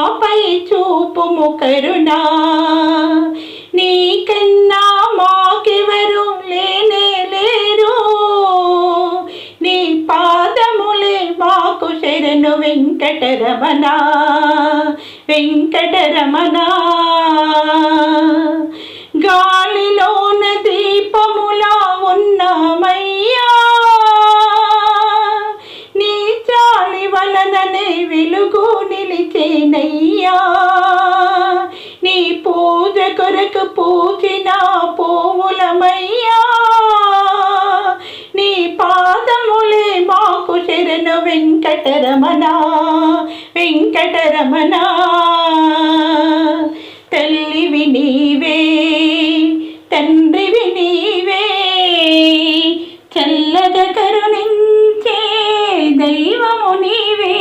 మాపై చూపుము కరుణా. నీకన్నా మాకెవరు లేనే లేరు. నీ పాదములే మాకు శరణు వెంకటరమణ. వెంకటరమణ. పాలననే వెలుగు నిలిచేనయ్యా. నీ పూజ కొరకు పూజిన పోవులమయ్యా. నీ పాదములే మాకు శరణు వెంకటరమణ వెంకటరమణ. తల్లివి నీవే తండ్రి నీవే నీవే